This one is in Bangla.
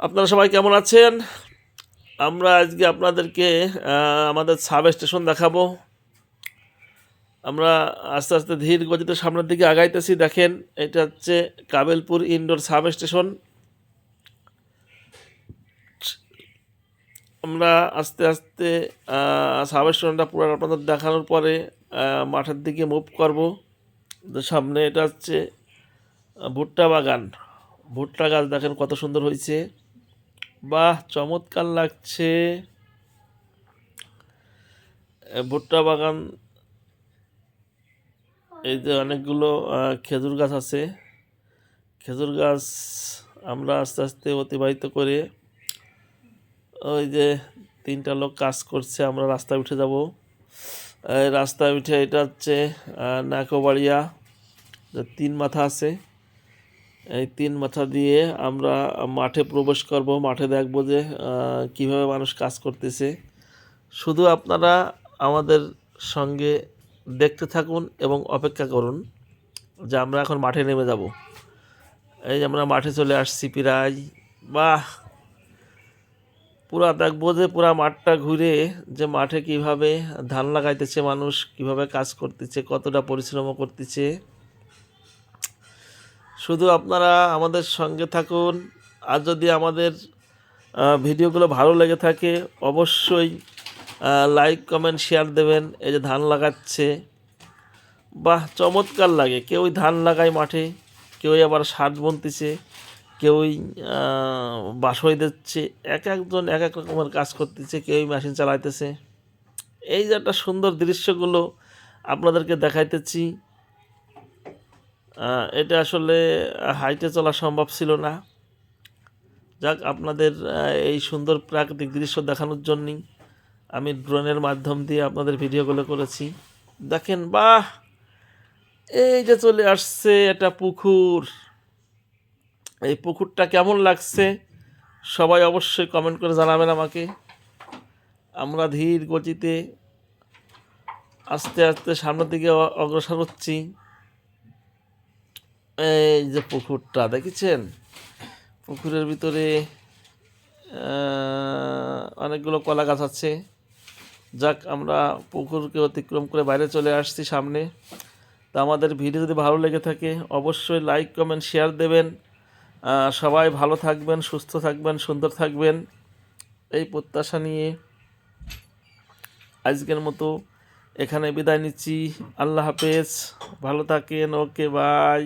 আপনারা সবাই কেমন আছেন? আমরা আজকে আপনাদেরকে আমাদের সাব স্টেশন দেখাবো। আমরা আস্তে আস্তে ধীর গতিতে সামনের দিকে আগাইতেছি। দেখেন, এটা হচ্ছে কাবেলপুর ইনডোর সাব স্টেশন আমরা আস্তে আস্তে সাব স্টেশনটা পুরো আপনাদের দেখানোর পরে মাঠের দিকে মুভ করব। সামনে এটা হচ্ছে ভুট্টা বাগান। ভুট্টা গাছ দেখেন কত সুন্দর হয়েছে। বাহ, চমৎকার লাগছে। ভুট্টা বাগান, এই যে অনেকগুলো খেজুর গাছ আছে। খেজুর গাছ আমরা আস্তে আস্তে অতিবাহিত করে ওই যে তিনটা লোক কাজ করছে, আমরা রাস্তায় উঠে যাব। রাস্তায় উঠে এটা হচ্ছে নাকোবাড়িয়া তিন মাথা আছে। এই তিন মাথা দিয়ে আমরা মাঠে প্রবেশ করব, মাঠে দেখব যে কীভাবে মানুষ কাজ করতেছে। শুধু আপনারা আমাদের সঙ্গে দেখতে থাকুন এবং অপেক্ষা করুন যে আমরা এখন মাঠে নেমে যাব। এই যে আমরা মাঠে চলে আসছি প্রায়, বাহ! পুরা দেখব যে, পুরা মাঠটা ঘুরে যে মাঠে কীভাবে ধান লাগাইতেছে মানুষ, কীভাবে কাজ করতেছে, কতটা পরিশ্রম করতেছে। শুধু আপনারা আমাদের সঙ্গে থাকুন। আর যদি আমাদের ভিডিওগুলো ভালো লেগে থাকে, অবশ্যই লাইক কমেন্ট শেয়ার দেবেন। এই যে ধান লাগাচ্ছে। বাহ, চমৎকার লাগে। কেউই ধান লাগায় মাঠে, কেউই আবার শাক বুনতেছে, কেউই বাসই দিচ্ছে। এক একজন এক এক রকমের কাজ করতেছে, কেউই মেশিন চালাইতেছে। এই যে একটা সুন্দর দৃশ্যগুলো আপনাদেরকে দেখাইতেছি। এটা আসলে হাইটে চলা সম্ভব ছিল না। যাক, আপনাদের এই সুন্দর প্রাকৃতিক দৃশ্য দেখানোর জন্যই আমি ড্রোনের মাধ্যম দিয়ে আপনাদের ভিডিওগুলো করেছি। দেখেন, বাহ! এই যে চলে আসছে একটা পুকুর। এই পুকুরটা কেমন লাগছে? সবাই অবশ্যই কমেন্ট করে জানাবেন আমাকে। আমরা ধীর গতিতে আস্তে আস্তে সামনের দিকে অগ্রসর হচ্ছি। এই যে পুকুরটা দেখেছেন? পুকুরের ভিতরে অনেকগুলো কলা গাছ আছে। যাক, আমরা পুকুরকে অতিক্রম করে বাইরে চলে আসছি সামনে। তা আমাদের ভিডিও যদি ভালো লেগে থাকে, অবশ্যই লাইক কমেন্ট শেয়ার দেবেন। সবাই ভালো থাকবেন, সুস্থ থাকবেন, সুন্দর থাকবেন। এই প্রত্যাশা নিয়ে আজকের মতো এখানে বিদায় নিচ্ছি। আল্লাহ হাফেজ। ভালো থাকেন। Okay bye